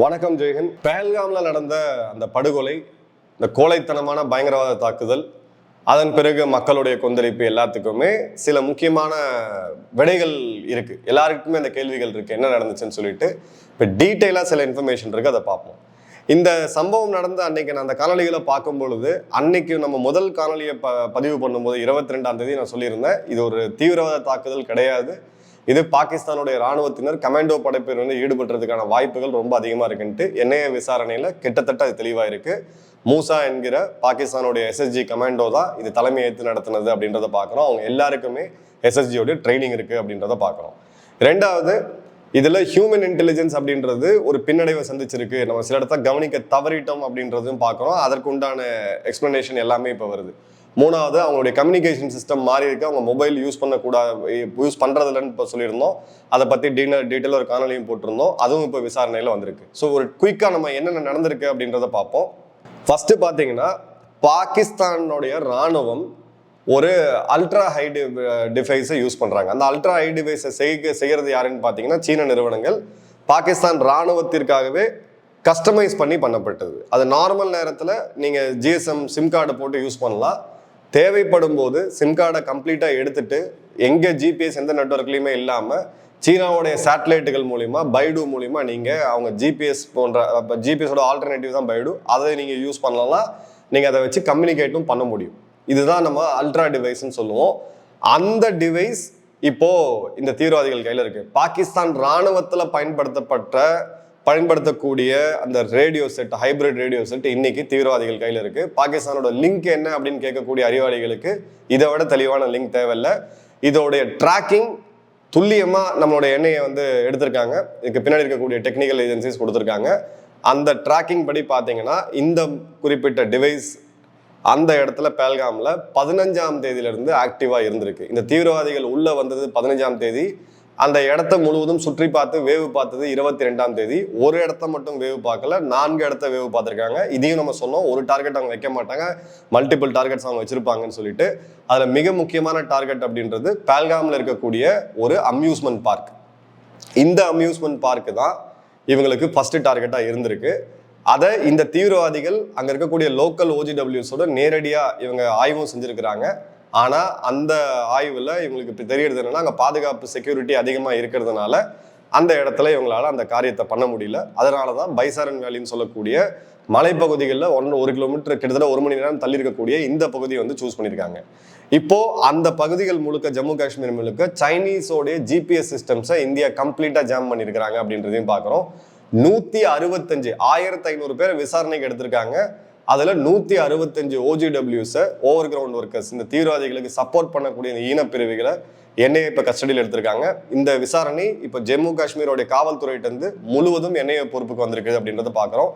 வணக்கம் ஜெயகன் பெஹல்காம்ல நடந்த அந்த படுகொலை இந்த கோழைத்தனமான பயங்கரவாத தாக்குதல் அதன் பிறகு மக்களுடைய கொந்தளிப்பு எல்லாத்துக்குமே சில முக்கியமான விடைகள் இருக்கு. எல்லாருக்குமே அந்த கேள்விகள் இருக்கு. என்ன நடந்துச்சுன்னு சொல்லிட்டு இப்போ டீட்டெயிலாக சில இன்ஃபர்மேஷன் இருக்கு அதை பார்ப்போம். இந்த சம்பவம் நடந்த அன்னைக்கு நான் அந்த காணொலிகளை பார்க்கும் பொழுது அன்னைக்கு நம்ம முதல் காணொலியை ப பதிவு பண்ணும்போது இருபத்தி ரெண்டாம் தேதி நான் சொல்லியிருந்தேன் இது ஒரு தீவிரவாத தாக்குதல் கிடையாது. இது பாகிஸ்தானுடைய ராணுவத்தினர் கமாண்டோ படைப்பினர் வந்து ஈடுபடுறதுக்கான வாய்ப்புகள் ரொம்ப அதிகமாக இருக்குன்ட்டு என்ஐஏ விசாரணையில் கிட்டத்தட்ட அது தெளிவாக இருக்கு மூசா என்கிற பாகிஸ்தானுடைய எஸ்எஸ்ஜி கமாண்டோ தான் இது தலைமை ஏற்று நடத்தினது அப்படின்றத பார்க்குறோம். அவங்க எல்லாருக்குமே எஸ்எஸ்ஜியோடைய ட்ரைனிங் இருக்கு அப்படின்றத பார்க்குறோம். ரெண்டாவது இதில் ஹியூமன் இன்டெலிஜென்ஸ் அப்படின்றது ஒரு பின்னடைவை சந்திச்சிருக்கு. நம்ம சில இடத்த கவனிக்க தவறிட்டோம் அப்படின்றதும் பார்க்குறோம். அதற்குண்டான எக்ஸ்ப்ளனேஷன் எல்லாமே இப்போ வருது. மூணாவது அவங்களுடைய கம்யூனிகேஷன் சிஸ்டம் மாறி இருக்கு. அவங்க மொபைல் யூஸ் பண்ணக்கூடாது யூஸ் பண்றதில்லன்னு இப்போ சொல்லியிருந்தோம். அதை பற்றி டீனர் டீட்டெயில் ஒரு காணொலியும் போட்டிருந்தோம். அதுவும் இப்போ விசாரணையில் வந்திருக்கு. ஸோ ஒரு குயிக்காக நம்ம என்னென்ன நடந்திருக்கு அப்படின்றத பார்ப்போம். ஃபஸ்ட்டு பார்த்தீங்கன்னா பாகிஸ்தானுடைய ராணுவம் ஒரு அல்ட்ரா ஹை டிவைஸை யூஸ் பண்ணுறாங்க அந்த அல்ட்ரா ஹை டிவைஸை செய்ய செய்கிறது யாருன்னு பார்த்தீங்கன்னா சீன நிறுவனங்கள். பாகிஸ்தான் ராணுவத்திற்காகவே கஸ்டமைஸ் பண்ணி பண்ணப்பட்டது. அது நார்மல் நேரத்தில் நீங்கள் ஜிஎஸ்எம் சிம் கார்டை போட்டு யூஸ் பண்ணலாம். தேவைப்படும் போது சிம் கார்டை கம்ப்ளீட்டாக எடுத்துட்டு எங்கே ஜிபிஎஸ் எந்த நெட்ஒர்க்லையுமே இல்லாமல் சீனாவுடைய சேட்டலைட்டுகள் மூலிமா பைடு மூலிமா நீங்கள் அவங்க ஜிபிஎஸ் போன்ற இப்போ ஜிபிஎஸோட ஆல்டர்னேட்டிவ் தான் பைடு. அதை நீங்கள் யூஸ் பண்ணலாம். நீங்கள் அதை வச்சு கம்யூனிகேட்டும் பண்ண முடியும். இதுதான் நம்ம அல்ட்ரா டிவைஸ்னு சொல்லுவோம். அந்த டிவைஸ் இப்போ இந்த தீவிரவாதிகள் கையில் இருக்கு. பாகிஸ்தான் ராணுவத்தில் பயன்படுத்தப்பட்ட பயன்படுத்தக்கூடிய அந்த radio set hybrid radio set இன்னைக்கு தீவிரவாதிகள் கையில் இருக்கு. பாகிஸ்தானோட லிங்க் என்ன அப்படின்னு கேட்கக்கூடிய அறிவாளிகளுக்கு இதை விட தெளிவான லிங்க் தேவையில்லை. இதோடைய ட்ராக்கிங் துல்லியமாக நம்மளோட எண்ணெயை வந்து எடுத்திருக்காங்க. இதுக்கு பின்னாடி இருக்கக்கூடிய டெக்னிக்கல் ஏஜென்சிஸ் கொடுத்துருக்காங்க. அந்த ட்ராக்கிங் படி பார்த்தீங்கன்னா இந்த குறிப்பிட்ட டிவைஸ் அந்த இடத்துல பேல்காமில் பதினஞ்சாம் தேதியிலிருந்து ஆக்டிவாக இருந்திருக்கு. இந்த தீவிரவாதிகள் உள்ளே வந்தது பதினஞ்சாம் தேதி. அந்த இடத்த முழுவதும் சுற்றி பார்த்து வேவு பார்த்தது இருபத்தி ரெண்டாம் தேதி. ஒரு இடத்த மட்டும் வேவு பார்க்கல நான்கு இடத்த வேவு பார்த்துருக்காங்க. இதையும் நம்ம சொன்னோம். ஒரு டார்கெட் அவங்க வைக்க மாட்டாங்க. மல்டிபிள் டார்கெட்ஸ் அவங்க வச்சிருப்பாங்கன்னு சொல்லிட்டு. அதில் மிக முக்கியமான டார்கெட் அப்படின்றது பேல்காமில் இருக்கக்கூடிய ஒரு அம்யூஸ்மெண்ட் பார்க் இந்த அம்யூஸ்மெண்ட் பார்க் தான் இவங்களுக்கு ஃபர்ஸ்ட் டார்கெட்டாக இருந்திருக்கு. அதை இந்த தீவிரவாதிகள் அங்கே இருக்கக்கூடிய லோக்கல் ஓஜிடபிள்யூஸோட நேரடியாக இவங்க ஆய்வும் செஞ்சுருக்கிறாங்க. ஆனால் அந்த ஆய்வில் இவங்களுக்கு இப்போ தெரியறது என்னன்னா அங்கே பாதுகாப்பு செக்யூரிட்டி அதிகமாக இருக்கிறதுனால அந்த இடத்துல இவங்களால அந்த காரியத்தை பண்ண முடியல. அதனால தான் பைசாரன் வேலின்னு சொல்லக்கூடிய மலைப்பகுதிகளில் ஒன்று ஒரு கிலோமீட்டர் கிட்டத்தட்ட ஒரு மணி நேரம் தள்ளி இருக்கக்கூடிய இந்த பகுதியை வந்து சூஸ் பண்ணியிருக்காங்க. இப்போ அந்த பகுதிகள் முழுக்க ஜம்மு காஷ்மீர் முழுக்க சைனீஸோடைய ஜிபிஎஸ் சிஸ்டம்ஸை இந்தியா கம்ப்ளீட்டாக ஜாம் பண்ணியிருக்கிறாங்க அப்படின்றதையும் பார்க்குறோம் நூற்றி அறுபத்தஞ்சு ஆயிரத்தி ஐநூறு பேர் விசாரணைக்கு எடுத்திருக்காங்க. அதில் நூற்றி அறுபத்தஞ்சு ஓஜிடபிள்யூஸை ஓவர் கிரவுண்ட் ஒர்க்கர்ஸ் இந்த தீவிரவாதிகளுக்கு சப்போர்ட் பண்ணக்கூடிய இந்த ஈனப்பிரிவுகளை என்ஐஏ இப்போ கஸ்டடியில் எடுத்திருக்காங்க. இந்த விசாரணை இப்போ ஜம்மு காஷ்மீரோடைய காவல்துறையிட்டருந்து முழுவதும் என்ஐஏ பொறுப்புக்கு வந்திருக்குது அப்படின்றத பார்க்குறோம்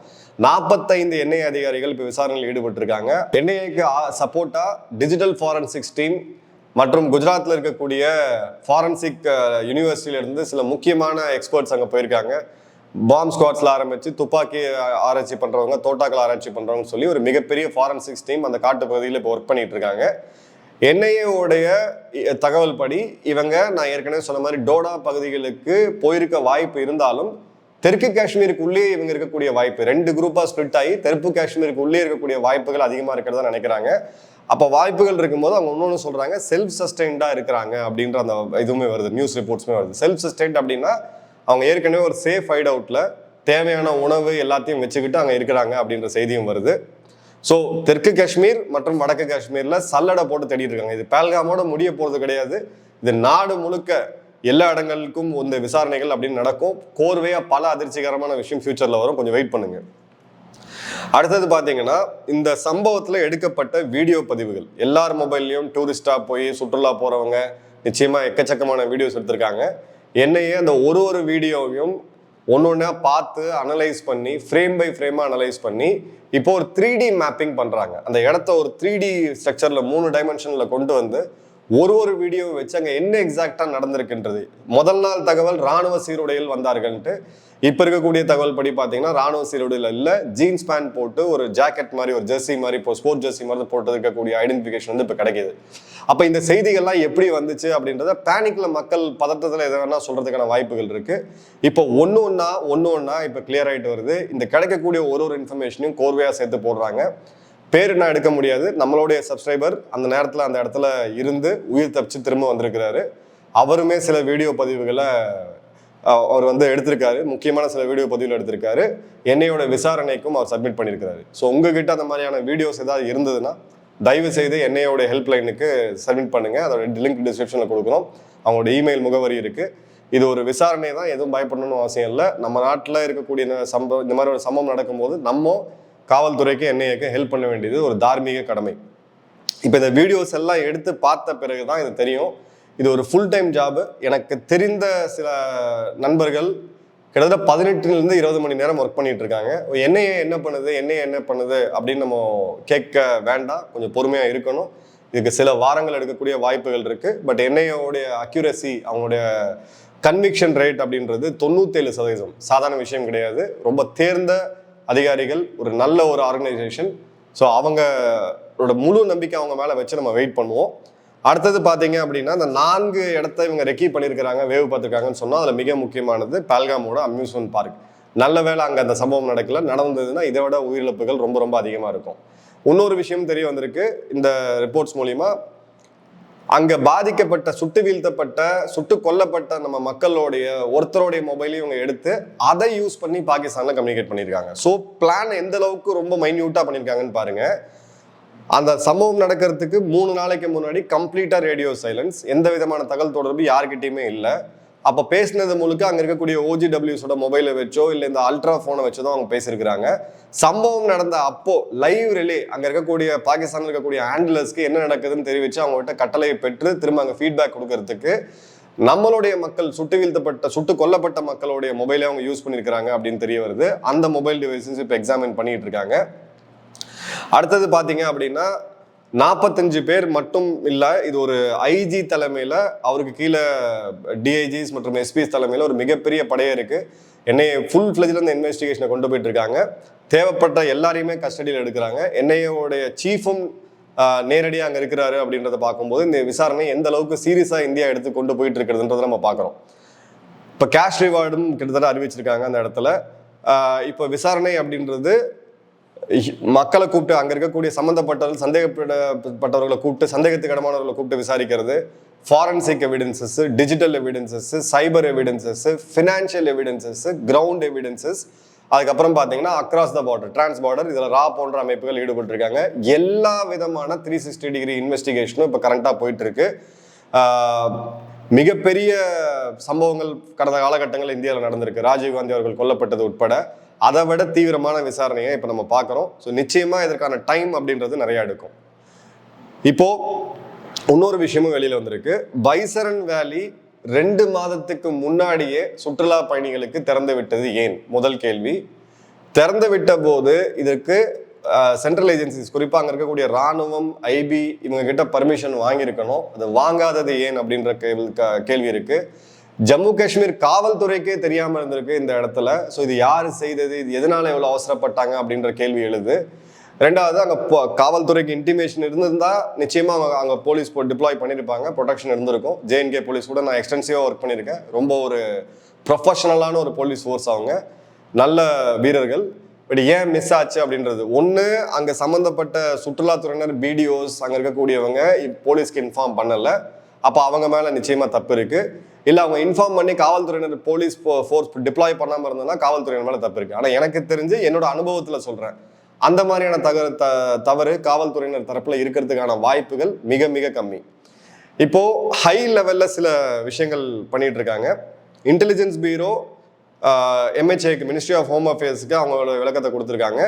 நாற்பத்தைந்து என்ஐஏ அதிகாரிகள் இப்போ விசாரணையில் ஈடுபட்டிருக்காங்க. என்ஐஏக்கு சப்போர்ட்டாக டிஜிட்டல் ஃபாரன்சிக்ஸ் டீம் மற்றும் குஜராத்தில் இருக்கக்கூடிய ஃபாரன்சிக் யூனிவர்சிட்டியிலேருந்து சில முக்கியமான எக்ஸ்பர்ட்ஸ் அங்கே போயிருக்காங்க. பாம் ஸ்குவாட்ஸில் ஆரம்பித்து துப்பாக்கி ஆராய்ச்சி பண்ணுறவங்க தோட்டாக்கள் ஆராய்ச்சி பண்ணுறவங்க சொல்லி ஒரு மிகப்பெரிய ஃபாரன்சிக்ஸ் டீம் அந்த காட்டு பகுதியில் இப்போ ஒர்க் பண்ணிட்டு இருக்காங்க. என்ஐஏவுடைய தகவல் படி இவங்க நான் ஏற்கனவே சொன்ன மாதிரி டோடா பகுதிகளுக்கு போயிருக்க வாய்ப்பு இருந்தாலும் தெற்கு காஷ்மீருக்கு உள்ளே இவங்க இருக்கக்கூடிய வாய்ப்பு ரெண்டு குரூப்பாக ஸ்ப்ளிட் ஆகி தெற்கு காஷ்மீருக்கு உள்ளே இருக்கக்கூடிய வாய்ப்புகள் அதிகமாக இருக்கிறதா நினைக்கிறாங்க. அப்போ வாய்ப்புகள் இருக்கும்போது அவங்க இன்னொன்று சொல்கிறாங்க செல்ஃப் சஸ்டெயின்டாக இருக்கிறாங்க அப்படின்ற அந்த இதுவுமே வருது நியூஸ் ரிப்போர்ட்ஸுமே வருது. செல்ஃப் சஸ்டெயின்ட் அப்படின்னா அவங்க ஏற்கனவே ஒரு சேஃப் ஹைட் அவுட்ல தேவையான உணவு எல்லாத்தையும் வச்சுக்கிட்டு அங்கே இருக்கிறாங்க அப்படின்ற செய்தியும் வருது. ஸோ தெற்கு காஷ்மீர் மற்றும் வடக்கு காஷ்மீரில் சல்லடை போட்டு தேடிட்டு இருக்காங்க. இது பேல்காமோட முடிய போகிறது கிடையாது. இது நாடு முழுக்க எல்லா இடங்களுக்கும் இந்த விசாரணைகள் அப்படின்னு நடக்கும். கோர்வையாக பல அதிர்ச்சிகரமான விஷயம் ஃபியூச்சரில் வரும். கொஞ்சம் வெயிட் பண்ணுங்க. அடுத்தது பார்த்தீங்கன்னா இந்த சம்பவத்தில் எடுக்கப்பட்ட வீடியோ பதிவுகள். எல்லார் மொபைல்லையும் டூரிஸ்டாக போய் சுற்றுலா போகிறவங்க நிச்சயமாக எக்கச்சக்கமான வீடியோஸ் எடுத்திருக்காங்க. என்னையே அந்த ஒரு ஒரு வீடியோவையும் ஒன்று ஒன்றா பார்த்து அனலைஸ் பண்ணி ஃப்ரேம் பை ஃப்ரேமாக அனலைஸ் பண்ணி இப்போ ஒரு த்ரீ டி மேப்பிங் பண்ணுறாங்க அந்த இடத்த ஒரு த்ரீ டி ஸ்ட்ரக்சரில் மூணு டைமென்ஷனில் கொண்டு வந்து ஒரு ஒரு வீடியோ வச்சு அங்கே என்ன எக்ஸாக்டாக நடந்திருக்குன்றது. முதல் நாள் தகவல் ராணுவ சீருடையில் வந்தார்கள்ட்டு இப்போ இருக்கக்கூடிய தகவல் படி பார்த்தீங்கன்னா ராணுவ சீருடையில் இல்லை ஜீன்ஸ் பேண்ட் போட்டு ஒரு ஜாக்கெட் மாதிரி ஒரு ஜெர்சி மாதிரி இப்போ ஸ்போர்ட் ஜெர்சி மாதிரி போட்டு இருக்கக்கூடிய ஐடென்டிஃபிகேஷன் வந்து இப்போ கிடைக்குது. அப்போ இந்த செய்திகள்லாம் எப்படி வந்துச்சு அப்படின்றத பேனிக்கில் மக்கள் பதட்டத்தில் எதை வேணால் சொல்கிறதுக்கான வாய்ப்புகள் இருக்குது இப்போ ஒன்று ஒன்றா ஒன்று ஒன்றா இப்போ கிளியர் ஆகிட்டு வருது. இந்த கிடைக்கக்கூடிய ஒரு ஒரு இன்ஃபர்மேஷனையும் கோர்வையாக சேர்த்து போடுறாங்க. பேர் நான் எடுக்க முடியாது. நம்மளுடைய சப்ஸ்கிரைபர் அந்த நேரத்தில் அந்த இடத்துல இருந்து உயிர் தப்பிச்சு திரும்ப வந்திருக்கிறாரு. அவருமே சில வீடியோ பதிவுகளை அவர் வந்து எடுத்திருக்காரு. முக்கியமான சில வீடியோ பதிவுகள் எடுத்திருக்காரு. என்னையோட விசாரணைக்கும் அவர் சப்மிட் பண்ணியிருக்காரு ஸோ உங்ககிட்ட அந்த மாதிரியான வீடியோஸ் ஏதாவது இருந்ததுன்னா தயவு செய்து என்னையோட ஹெல்ப்லைனுக்கு சப்மிட் பண்ணுங்க. அதோட லிங்க் டிஸ்கிரிப்ஷனில் கொடுக்குறோம். அவங்களோட இமெயில் முகவரி இருக்கு. இது ஒரு விசாரணை தான் எதுவும் பயப்படணும்னு அவசியம் இல்லை. நம்ம நாட்டில் இருக்கக்கூடிய சம்பவம் இந்த மாதிரி ஒரு சம்பவம் நடக்கும்போது நம்ம காவல்துறைக்கு என்ஐஏக்கும் ஹெல்ப் பண்ண வேண்டியது ஒரு தார்மீக கடமை. இப்போ இந்த வீடியோஸ் எல்லாம் எடுத்து பார்த்த பிறகு தான் இது தெரியும். இது ஒரு ஃபுல் டைம் ஜாப் எனக்கு தெரிந்த சில நண்பர்கள் கிட்டத்தட்ட பதினெட்டுலேருந்து இருபது மணி நேரம் ஒர்க் பண்ணிட்டு இருக்காங்க. என்ஐஏ என்ன பண்ணுது? என்ஐஏ என்ன பண்ணுது? அப்படின்னு நம்ம கேட்க வேண்டாம். கொஞ்சம் பொறுமையாக இருக்கணும். இதுக்கு சில வாரங்கள் எடுக்கக்கூடிய வாய்ப்புகள் இருக்குது பட் என்ஐஏவுடைய அக்யூரசி அவங்களுடைய கன்விக்ஷன் ரேட் அப்படின்றது தொண்ணூத்தேழு சதவீதம். சாதாரண விஷயம் கிடையாது. ரொம்ப தேர்ந்த அதிகாரிகள் ஒரு நல்ல ஒரு ஆர்கனைசேஷன் ஸோ அவங்களோட முழு நம்பிக்கை அவங்க மேலே வச்சு நம்ம வெயிட் பண்ணுவோம். அடுத்தது பார்த்தீங்க அப்படின்னா அந்த நான்கு இடத்த இவங்க ரெக்கி பண்ணியிருக்கிறாங்க வேவு பார்த்துருக்காங்கன்னு சொன்னால் அதில் மிக முக்கியமானது பால்காமோட அம்யூஸ்மெண்ட் பார்க் நல்ல வேளை அங்கே அந்த சம்பவம் நடக்கல. நடந்ததுன்னா இதை விட உயிரிழப்புகள் ரொம்ப ரொம்ப அதிகமாக இருக்கும். இன்னொரு விஷயம் தெரிய வந்திருக்கு. இந்த ரிப்போர்ட்ஸ் மூலிமா அங்க பாதிக்கப்பட்ட சுட்டு வீழ்த்தப்பட்ட சுட்டு கொல்லப்பட்ட நம்ம மக்களுடைய ஒருத்தருடைய மொபைலையும் இவங்க எடுத்து அதை யூஸ் பண்ணி பாகிஸ்தான்ல கம்யூனிகேட் பண்ணியிருக்காங்க ஸோ பிளான் எந்த அளவுக்கு ரொம்ப மைன்யூட்டா பண்ணியிருக்காங்கன்னு பாருங்க. அந்த சம்பவம் நடக்கிறதுக்கு மூணு நாளைக்கு முன்னாடி கம்ப்ளீட்டா ரேடியோ சைலன்ஸ் எந்த விதமான தகவல் தொடர்பு யாருக்கிட்டையுமே இல்லை. அப்போ பேசினது முழுக்க அங்கே இருக்கக்கூடிய ஓஜிடபிள்யூஸோட மொபைலை வச்சோ இல்லை இந்த அல்ட்ரா ஃபோனை வச்சோ தான் அவங்க பேசியிருக்கிறாங்க. சம்பவம் நடந்த அப்போ லைவ் ரிலே அங்கே இருக்கக்கூடிய பாகிஸ்தானில் இருக்கக்கூடிய ஹேண்ட்லர்ஸ்க்கு என்ன நடக்குதுன்னு தெரிவித்து அவங்ககிட்ட கட்டளையை பெற்று திரும்ப அங்கே ஃபீட்பேக் கொடுக்கறதுக்கு நம்மளுடைய மக்கள் சுட்டு வீழ்த்தப்பட்ட சுட்டு கொல்லப்பட்ட மக்களுடைய மொபைலை அவங்க யூஸ் பண்ணியிருக்கிறாங்க அப்படின்னு தெரிய வருது. அந்த மொபைல் டிவைசஸ் இப்போ எக்ஸாமின் பண்ணிட்டு இருக்காங்க. அடுத்தது பார்த்தீங்க அப்படின்னா நாற்பத்தஞ்சு பேர் மட்டும் இல்லை இது ஒரு ஐஜி தலைமையில் அவருக்கு கீழே டிஐஜிஸ் மற்றும் எஸ்பிஎஸ் தலைமையில் ஒரு மிகப்பெரிய படையே இருக்குது என்னை ஃபுல் ஃப்ளெஜில் இந்த இன்வெஸ்டிகேஷனை கொண்டு போயிட்டு இருக்காங்க. தேவைப்பட்ட எல்லாரையுமே கஸ்டடியில் எடுக்கிறாங்க. என்ஐஏவுடைய சீஃபும் நேரடியாக அங்கே இருக்கிறாரு அப்படின்றத பார்க்கும்போது இந்த விசாரணை எந்த அளவுக்கு சீரியஸாக இந்தியா எடுத்து கொண்டு போயிட்டு இருக்கிறதுன்றதை நம்ம பார்க்குறோம். இப்போ கேஷ் ரிவார்டும் கிட்டத்தட்ட அறிவிச்சிருக்காங்க அந்த இடத்துல. இப்போ விசாரணை அப்படின்றது மக்களை கூப்பிட்டு அங்கே இருக்கக்கூடிய சம்பந்தப்பட்டவர்கள் சந்தேகப்பட்டவர்களை கூப்பிட்டு சந்தேகத்துக்கு இடமானவர்களை கூப்பிட்டு விசாரிக்கிறது. Forensic evidences digital evidences cyber evidences financial evidences ground evidences அதுக்கப்புறம் பார்த்தீங்கன்னா across the border trans border இதில் ரா போன்ற அமைப்புகள் ஈடுபட்டிருக்காங்க. எல்லா விதமான த்ரீ சிக்ஸ்டி டிகிரி இன்வெஸ்டிகேஷனும் இப்போ கரண்ட்டாக போயிட்டு இருக்கு மிகப்பெரிய சம்பவங்கள் கடந்த காலகட்டங்களில் இந்தியாவில் நடந்திருக்கு. ராஜீவ்காந்தி அவர்கள் கொல்லப்பட்டது உட்பட. அதை விட தீவிரமான விசாரணையை இப்போ நம்ம பார்க்குறோம். ஸோ நிச்சயமாக இதற்கான டைம் அப்படின்றது நிறையா எடுக்கும். இப்போ இன்னொரு விஷயமும் வெளியில் வந்திருக்கு. பைசரன் வேலி ரெண்டு மாதத்துக்கு முன்னாடியே சுற்றுலா பயணிகளுக்கு திறந்து விட்டது ஏன்? முதல் கேள்வி. திறந்து விட்ட போது இதற்கு சென்ட்ரல் ஏஜென்சிஸ் குறிப்பாக அங்கே இருக்கக்கூடிய ராணுவம் ஐபி இவங்க கிட்ட பர்மிஷன் வாங்கியிருக்கணும். அது வாங்காதது ஏன் அப்படின்ற கேள்வி க- கேள்வி இருக்கு. ஜம்மு காஷ்மீர் காவல்துறைக்கே தெரியாமல் இருந்திருக்கு இந்த இடத்துல. ஸோ இது யார் செய்தது? இது எதனால இவ்வளோ அவசரப்பட்டாங்க அப்படின்ற கேள்வி எழுது. ரெண்டாவது அங்கே காவல்துறைக்கு இன்டிமேஷன் இருந்திருந்தா நிச்சயமாக அவங்க அங்கே போலீஸ் டிப்ளாய் பண்ணியிருப்பாங்க ப்ரொடெக்ஷன் இருந்திருக்கும். ஜேஎன்கே போலீஸ் கூட நான் எக்ஸ்டென்சிவாக ஒர்க் பண்ணியிருக்கேன் ரொம்ப ஒரு ப்ரொஃபஷனலான ஒரு போலீஸ் ஃபோர்ஸ் அவங்க. நல்ல வீரர்கள். பட் ஏன் மிஸ் ஆச்சு அப்படின்றது? ஒன்று அங்கே சம்மந்தப்பட்ட சுற்றுலாத்துறையினர் பிடிஓஸ் அங்கே இருக்கக்கூடியவங்க போலீஸ்க்கு இன்ஃபார்ம் பண்ணலை. அப்போ அவங்க மேலே நிச்சயமாக தப்பு இருக்குது இல்லை அவங்க இன்ஃபார்ம் பண்ணி காவல்துறையினர் போலீஸ் ஃபோர்ஸ் டிப்ளாய் பண்ணாமல் இருந்ததுன்னா காவல்துறையினர் மேலே தப்பு இருக்குது ஆனால் எனக்கு தெரிஞ்சு என்னோட அனுபவத்தில் சொல்கிறேன் அந்த மாதிரியான தக த தவறு காவல்துறையினர் தரப்பில் இருக்கிறதுக்கான வாய்ப்புகள் மிக மிக கம்மி. இப்போது ஹை லெவலில் சில விஷயங்கள் பண்ணிகிட்டு இருக்காங்க. இன்டெலிஜென்ஸ் பீரோ எம்ஹெச்ஏக்கு மினிஸ்ட்ரி ஆஃப் ஹோம் அஃபேர்ஸுக்கு அவங்களோட விளக்கத்தை கொடுத்துருக்காங்க.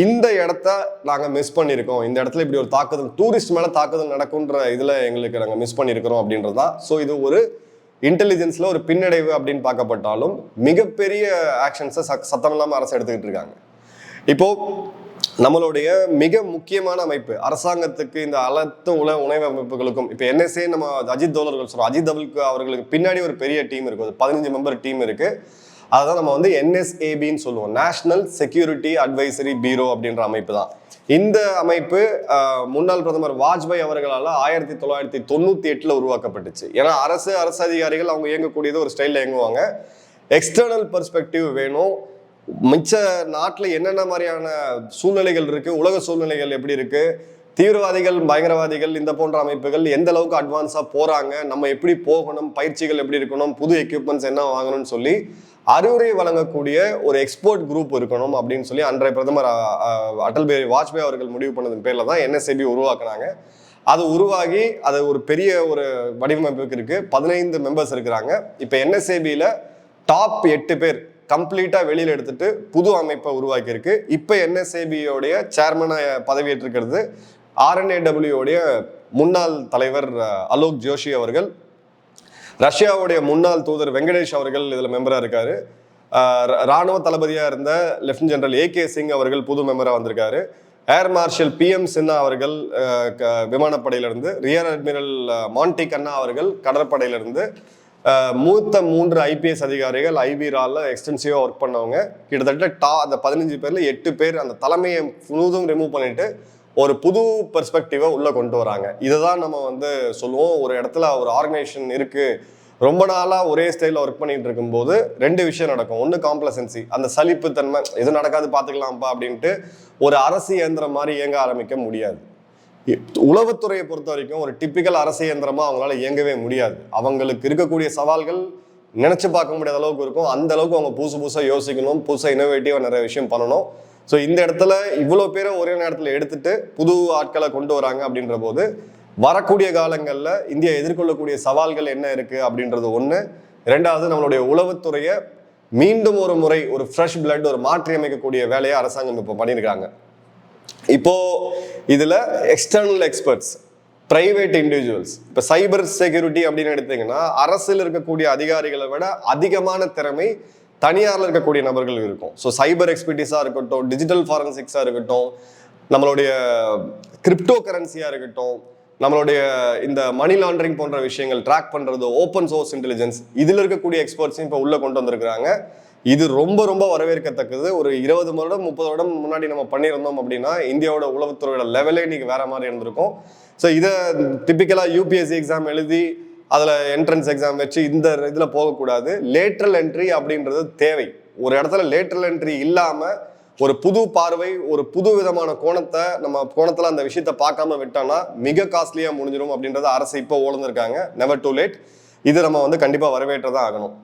இந்த இடத்த நாங்கள் மிஸ் பண்ணியிருக்கோம் இந்த இடத்துல இப்படி ஒரு தாக்குதல் டூரிஸ்ட் மேலே தாக்குதல் நடக்குன்ற இதில் எங்களுக்கு நாங்கள் மிஸ் பண்ணியிருக்கிறோம் அப்படின்றது தான். ஸோ இது ஒரு இன்டெலிஜென்ஸில் ஒரு பின்னடைவு அப்படின்னு பார்க்கப்பட்டாலும் மிகப்பெரிய ஆக்ஷன்ஸை சத்தம் இல்லாமல் அரசு எடுத்துக்கிட்டு இருக்காங்க. இப்போ நம்மளுடைய மிக முக்கியமான அமைப்பு அரசாங்கத்துக்கு இந்த அனைத்து உல உணவு அமைப்புகளுக்கும் இப்போ என்எஸ்ஏ நம்ம அஜித் தோழர்கள் சொல்கிறோம் அஜித் தவலுக்கு அவர்களுக்கு பின்னாடி ஒரு பெரிய டீம் இருக்குது ஒரு பதினஞ்சு மெம்பர் டீம் இருக்குது அதுதான் நம்ம வந்து என்எஸ்ஏபின்னு சொல்லுவோம். நேஷனல் செக்யூரிட்டி அட்வைசரி பீரோ அப்படின்ற அமைப்பு தான். இந்த அமைப்பு முன்னாள் பிரதமர் வாஜ்பாய் அவர்களால் ஆயிரத்தி தொள்ளாயிரத்தி தொண்ணூத்தி எட்டுல உருவாக்கப்பட்டுச்சு. ஏன்னா அரசு அரசு அதிகாரிகள் அவங்க இயங்கக்கூடியது ஒரு ஸ்டைலில் இயங்குவாங்க. எக்ஸ்டர்னல் பெர்ஸ்பெக்டிவ் வேணும். மிச்ச நாட்டில் என்னென்ன மாதிரியான சூழ்நிலைகள் இருக்கு? உலக சூழ்நிலைகள் எப்படி இருக்கு? தீவிரவாதிகள் பயங்கரவாதிகள் இந்த போன்ற அமைப்புகள் எந்த அளவுக்கு அட்வான்ஸாக போறாங்க? நம்ம எப்படி போகணும்? பயிற்சிகள் எப்படி இருக்கணும்? புது எக்யூப்மெண்ட்ஸ் என்ன வாங்கணும்னு சொல்லி அறிவுரை வழங்கக்கூடிய ஒரு எக்ஸ்போர்ட் குரூப் இருக்கணும் அப்படின்னு சொல்லி அன்றைய பிரதமர் அடல் பிஹாரி வாஜ்பாய் அவர்கள் முடிவு பண்ணதன் பேரில் தான் என்எஸ்ஏபி உருவாக்குனாங்க. அது உருவாகி அது ஒரு பெரிய ஒரு வடிவமைப்புக்கு இருக்கு. பதினைந்து மெம்பர்ஸ் இருக்கிறாங்க. இப்போ என்எஸ்ஏபியில் டாப் எட்டு பேர் கம்ப்ளீட்டா வெளியில எடுத்துட்டு புது அமைப்பை உருவாக்கியிருக்கு. இப்போ என்எஸ்ஏபியோடைய சேர்மனா பதவியேற்றிருக்கிறது ஆர்என்ஏடபிள்யூடைய முன்னாள் தலைவர் அலோக் ஜோஷி அவர்கள். ரஷ்யாவுடைய முன்னாள் தூதர் வெங்கடேஷ் அவர்கள் இதில் மெம்பராக இருக்கார். ராணுவ தளபதியாக இருந்த lieutenant general A K Singh அவர்கள் புது மெம்பராக வந்திருக்காரு. Air marshal P M Sinha அவர்கள் க- விமானப்படையிலிருந்து rear admiral uh, Monty Khanna அவர்கள் கடற்படையிலிருந்து மூத்த மூன்று ஐபிஎஸ் அதிகாரிகள் ஐபி ரால எக்ஸ்டென்சிவாக ஒர்க் பண்ணவங்க. கிட்டத்தட்ட டா அந்த பதினஞ்சு பேரில் எட்டு பேர் அந்த தலைமையை முழுதும் ரிமூவ் பண்ணிட்டு ஒரு புது பெர்ஸ்பெக்டிவை உள்ளே கொண்டு வராங்க. இதை தான் நம்ம வந்து சொல்லுவோம். ஒரு இடத்துல ஒரு ஆர்கனைசேஷன் இருக்குது ரொம்ப நாளாக ஒரே ஸ்டைலில் ஒர்க் பண்ணிட்டு இருக்கும்போது ரெண்டு விஷயம் நடக்கும். ஒன்று காம்ப்ளசன்சி அந்த சலிப்பு தன்மை எது நடக்காது பார்த்துக்கலாம்ப்பா அப்படின்ட்டு ஒரு அரசு இயந்திரம் மாதிரி இயங்க ஆரம்பிக்க முடியாது. இ- உளவுத்துறையை பொறுத்த வரைக்கும் ஒரு டிப்பிக்கல் அரசு இயந்திரமாக அவங்களால இயங்கவே முடியாது. அவங்களுக்கு இருக்கக்கூடிய சவால்கள் நினைச்சு பார்க்க முடியாத அளவுக்கு இருக்கும். அந்த அளவுக்கு அவங்க புதுசு புதுசாக யோசிக்கணும். புதுசாக இனோவேட்டிவாக நிறைய விஷயம் பண்ணணும். ஸோ இந்த இடத்துல இவ்வளோ பேரை ஒரே நேரத்தில் எடுத்துட்டு புது ஆட்களை கொண்டு வராங்க அப்படின்ற போது வரக்கூடிய காலங்களில் இந்தியா எதிர்கொள்ளக்கூடிய சவால்கள் என்ன இருக்குது அப்படின்றது ஒன்று ரெண்டாவது நம்மளுடைய உளவுத்துறையை மீண்டும் ஒரு முறை ஒரு ஃப்ரெஷ் பிளட் ஒரு மாற்றி அமைக்கக்கூடிய வேலையை அரசாங்கம் இப்போ பண்ணியிருக்காங்க. இப்போ இதில் எக்ஸ்டர்னல் எக்ஸ்பர்ட்ஸ் பிரைவேட் இண்டிவிஜுவல்ஸ் இப்போ சைபர் செக்யூரிட்டி அப்படின்னு எடுத்தீங்கன்னா அரசில் இருக்கக்கூடிய அதிகாரிகளை விட அதிகமான திறமை தனியாரில் இருக்கக்கூடிய நபர்கள் இருக்கும். ஸோ சைபர் எக்ஸ்பர்டிஸாக இருக்கட்டும் டிஜிட்டல் ஃபாரன்சிக்ஸாக இருக்கட்டும் நம்மளுடைய கிரிப்டோ கரன்சியாக இருக்கட்டும் நம்மளுடைய இந்த மணி லாண்டரிங் போன்ற விஷயங்கள் ட்ராக் பண்ணுறது ஓப்பன் சோர்ஸ் இன்டெலிஜென்ஸ் இதில் இருக்கக்கூடிய எக்ஸ்பர்ட்ஸையும் இப்போ உள்ளே கொண்டு வந்திருக்கிறாங்க. இது ரொம்ப ரொம்ப வரவேற்கத்தக்கது. ஒரு இருபது வருடம் முப்பது வருடம் முன்னாடி நம்ம பண்ணியிருந்தோம் அப்படின்னா இந்தியாவோட உளவுத்துறையோட லெவலே இன்னைக்கு வேற மாதிரி இருந்திருக்கும். ஸோ இதை டிப்பிக்கலாக யூபிஎஸ்சி எக்ஸாம் எழுதி அதில் என்ட்ரன்ஸ் எக்ஸாம் வச்சு இந்த இதில் போகக்கூடாது. லேட்ரல் என்ட்ரி அப்படின்றது தேவை. ஒரு இடத்துல லேட்ரல் என்ட்ரி இல்லாமல் ஒரு புது பார்வை ஒரு புது விதமான கோணத்தை நம்ம கோணத்தில் அந்த விஷயத்தை பார்க்காம விட்டோம்னா மிக காஸ்ட்லியாக முடிஞ்சிடும் அப்படின்றத அரசு இப்போ ஓழ்ந்திருக்காங்க நெவர் டூ லேட் இது நம்ம வந்து கண்டிப்பா வரவேற்றதான் ஆகணும்.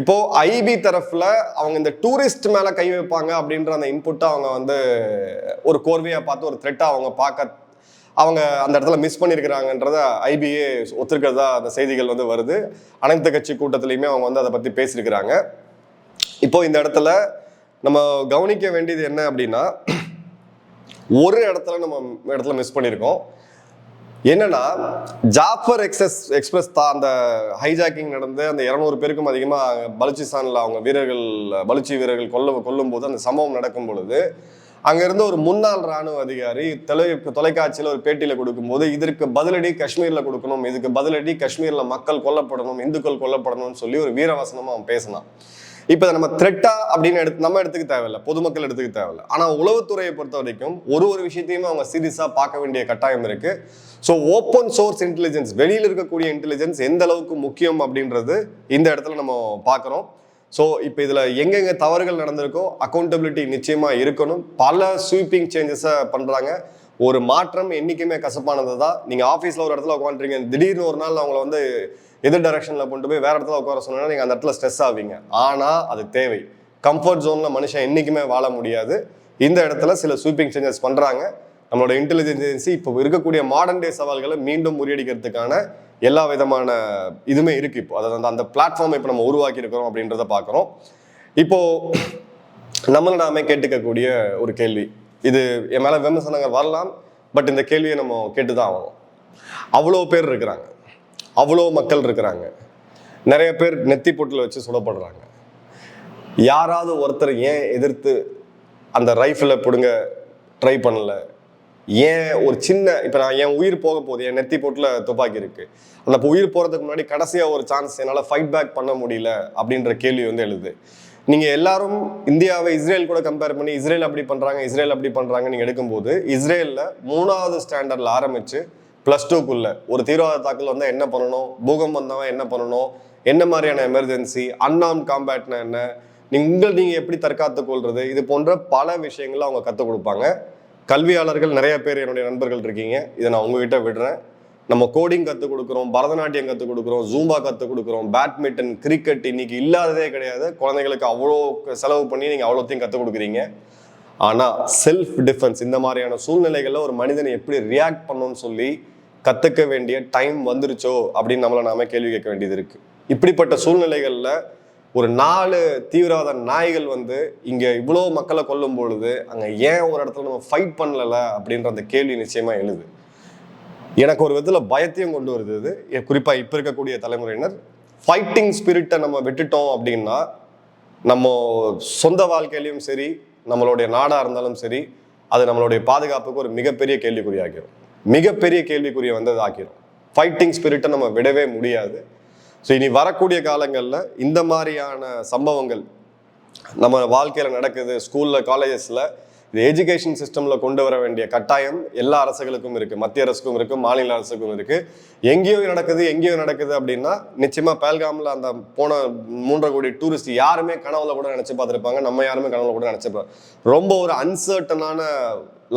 இப்போ ஐபி தரப்புல அவங்க இந்த டூரிஸ்ட் மேல கை வைப்பாங்க அப்படின்ற அந்த இன்புட்டை அவங்க வந்து ஒரு கோர்வையா பார்த்து ஒரு த்ரெட்டா அவங்க பார்க்க அவங்க அந்த இடத்துல மிஸ் பண்ணியிருக்கிறாங்கன்றத ஐபிஏ ஒத்துருக்கிறதா அந்த செய்திகள் வந்து வருது. அனைத்து கட்சி கூட்டத்திலையுமே அவங்க வந்து அதை பற்றி பேசியிருக்கிறாங்க இப்போ இந்த இடத்துல நம்ம கவனிக்க வேண்டியது என்ன அப்படின்னா ஒரு இடத்துல நம்ம இடத்துல மிஸ் பண்ணியிருக்கோம் என்னன்னா ஜாஃபர் எக்ஸஸ் எக்ஸ்பிரஸ் தான் அந்த ஹைஜாக்கிங் நடந்து அந்த இரநூறு பேருக்கும் அதிகமாக பலுச்சிஸ்தானில் அவங்க வீரர்கள் பலுச்சி வீரர்கள் கொல்ல கொல்லும் போது அந்த சம்பவம் நடக்கும் பொழுது அங்க இருந்த ஒரு முன்னாள் ராணுவ அதிகாரி தொலை தொலைக்காட்சியில் ஒரு பேட்டியில கொடுக்கும்போது இதற்கு பதிலடி காஷ்மீர்ல கொடுக்கணும் இதுக்கு பதிலடி காஷ்மீர்ல மக்கள் கொல்லப்படணும் இந்துக்கள் கொல்லப்படணும்னு சொல்லி ஒரு வீரவசனமா அவன் பேசினான். இப்போ நம்ம த்ரெட்டா அப்படின்னு எடுத்து நம்ம எடுத்துக்க தேவையில்லை. பொதுமக்கள் எடுத்துக்க தேவையில்ல. ஆனா உளவுத்துறையை பொறுத்த வரைக்கும் ஒரு ஒரு விஷயத்தையுமே அவங்க சீரியஸா பார்க்க வேண்டிய கட்டாயம் இருக்கு. ஸோ ஓப்பன் சோர்ஸ் இன்டெலிஜென்ஸ் வெளியில் இருக்கக்கூடிய இன்டெலிஜென்ஸ் எந்த அளவுக்கு முக்கியம் அப்படின்றது இந்த இடத்துல நம்ம பார்க்குறோம். ஸோ இப்போ இதில் எங்கெங்கே தவறுகள் நடந்திருக்கோ அக்கௌண்டபிலிட்டி நிச்சயமாக இருக்கணும். பல ஸ்வீப்பிங் சேஞ்சஸை பண்ணுறாங்க ஒரு மாற்றம் என்றைக்குமே கசப்பானது தான் நீங்கள் ஆஃபீஸில் ஒரு இடத்துல உட்காந்துருக்கீங்க திடீர்னு ஒரு நாள் அவங்கள வந்து எதிர் டைரக்ஷனில் கொண்டு போய் வேறு இடத்துல உட்கார சொன்னோன்னா நீங்கள் அந்த இடத்துல ஸ்ட்ரெஸ் ஆவீங்க. ஆனால் அது தேவை. கம்ஃபர்ட் ஜோனில் மனுஷன் என்றைக்குமே வாழ முடியாது. இந்த இடத்துல சில ஸ்வீப்பிங் சேஞ்சஸ் பண்ணுறாங்க நம்மளோட இன்டெலிஜென்ஸ் ஏஜென்சி இப்போ இருக்கக்கூடிய மாடர்ன் டே சவால்களை மீண்டும் முறியடிக்கிறதுக்கான எல்லா விதமான இதுவுமே இருக்குது இப்போ. அதாவது அந்த- அந்த பிளாட்ஃபார்ம் இப்போ நம்ம உருவாக்கி இருக்கிறோம் அப்படின்றத பார்க்குறோம். இப்போ நம்மளை நாமே கேட்டுக்கக்கூடிய ஒரு கேள்வி. இது என் மேலே விமர்சனங்கள் வரலாம் பட் இந்த கேள்வியை நம்ம கேட்டு தான் ஆகணும். அவ்வளோ பேர் இருக்கிறாங்க. அவ்வளோ மக்கள் இருக்கிறாங்க. நிறைய பேர் நெத்தி பொட்டில் வச்சு சுடப்படுறாங்க. யாராவது ஒருத்தர் ஏன் எதிர்த்து அந்த ரைஃபிளை பிடுங்க ட்ரை பண்ணலை? ஏன் ஒரு சின்ன இப்போ நான் என் உயிர் போக போகுது என் நெத்தி போட்டில் துப்பாக்கி இருக்குது அந்த இப்போ உயிர் போகிறதுக்கு முன்னாடி கடைசியாக ஒரு சான்ஸ் என்னால் ஃபைட் பேக் பண்ண முடியல அப்படின்ற கேள்வி வந்து எழுது. நீங்கள் எல்லாரும் இந்தியாவை இஸ்ரேல் கூட கம்பேர் பண்ணி இஸ்ரேல் அப்படி பண்ணுறாங்க இஸ்ரேல் அப்படி பண்ணுறாங்க நீங்கள் எடுக்கும்போது இஸ்ரேலில் மூணாவது ஸ்டாண்டர்டில் ஆரம்பித்து ப்ளஸ் டூக்குள்ள ஒரு தீவிரவாத தாக்கல் வந்தால் என்ன பண்ணணும்? பூகம்பம் வந்தவன் என்ன பண்ணணும்? என்ன மாதிரியான எமர்ஜென்சி அன்ஆர்ம் காம்பேட்னா என்ன? நீங்கள் நீங்கள் எப்படி தற்காத்து கொள்வது இது போன்ற பல விஷயங்களை அவங்க கற்றுக் கொடுப்பாங்க. கல்வியாளர்கள் நிறைய பேர் என்னுடைய நண்பர்கள் இருக்கீங்க. இதை நான் உங்ககிட்ட விடுறேன். நம்ம கோடிங் கற்றுக் கொடுக்குறோம் பரதநாட்டியம் கற்றுக் கொடுக்குறோம் ஜூம்பா கற்றுக் கொடுக்குறோம் பேட்மிண்டன் கிரிக்கெட் இன்னைக்கு இல்லாததே கிடையாது. குழந்தைங்களுக்கு அவ்வளோ செலவு பண்ணி நீங்கள் அவ்வளோத்தையும் கற்றுக் கொடுக்குறீங்க. ஆனால் செல்ஃப் டிஃபென்ஸ் இந்த மாதிரியான சூழ்நிலைகளில் ஒரு மனிதனை எப்படி ரியாக்ட் பண்ணணும்னு சொல்லி கற்றுக்க வேண்டிய டைம் வந்துருச்சோ அப்படின்னு நம்மளை நாம கேள்வி கேட்க வேண்டியது இருக்குது இப்படிப்பட்ட சூழ்நிலைகளில் ஒரு நாலு தீவிரவாத நாய்கள் வந்து இங்கே இவ்வளோ மக்களை கொல்லும் பொழுது அங்கே ஏன் ஒரு இடத்துல நம்ம ஃபைட் பண்ணல அப்படின்ற அந்த கேள்வி நிச்சயமா எழுது. எனக்கு ஒரு விதத்தில் பயத்தையும் கொண்டு வருது. இது குறிப்பா இப்போ இருக்கக்கூடிய தலைமுறையினர் ஃபைட்டிங் ஸ்பிரிட்டை நம்ம விட்டுட்டோம் அப்படின்னா நம்ம சொந்த வாழ்க்கையிலையும் சரி நம்மளுடைய நாடா இருந்தாலும் சரி அது நம்மளுடைய பாதுகாப்புக்கு ஒரு மிகப்பெரிய கேள்விக்குறியாகிரும். மிகப்பெரிய கேள்விக்குறியை வந்து அது ஆக்கிரும் ஃபைட்டிங் ஸ்பிரிட்டை நம்ம விடவே முடியாது. ஸோ இனி வரக்கூடிய காலங்களில் இந்த மாதிரியான சம்பவங்கள் நம்ம வாழ்க்கையில் நடக்குது ஸ்கூலில் காலேஜஸில் இது எஜுகேஷன் சிஸ்டமில் கொண்டு வர வேண்டிய கட்டாயம் எல்லா அரசுகளுக்கும் இருக்குது மத்திய அரசுக்கும் இருக்குது மாநில அரசுக்கும் இருக்குது எங்கேயோ நடக்குது எங்கேயோ நடக்குது அப்படின்னா நிச்சயமாக பேல்காமில் அந்த போன மூன்றரை கோடி டூரிஸ்ட் யாருமே கனவுல கூட நினச்சி பார்த்துருப்பாங்க. நம்ம யாருமே கனவுல கூட நினச்சிப்போம் ரொம்ப ஒரு அன்சர்டனான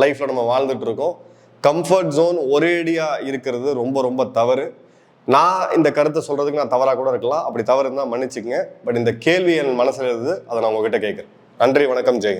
லைஃப்பில் நம்ம வாழ்ந்துட்டு இருக்கோம். கம்ஃபர்ட் ஜோன் ஒரேடியாக இருக்கிறது ரொம்ப ரொம்ப தவறு. நான் இந்த கருத்தை சொல்றதுக்கு நான் தவறாக கூட இருக்கலாம். அப்படி தவறு இருந்தால் மன்னிச்சுக்கங்க. பட் இந்த கேள்வி என் மனசில் இருந்து அதை நான் உங்ககிட்ட கேட்குறேன். நன்றி வணக்கம் ஜெயகன்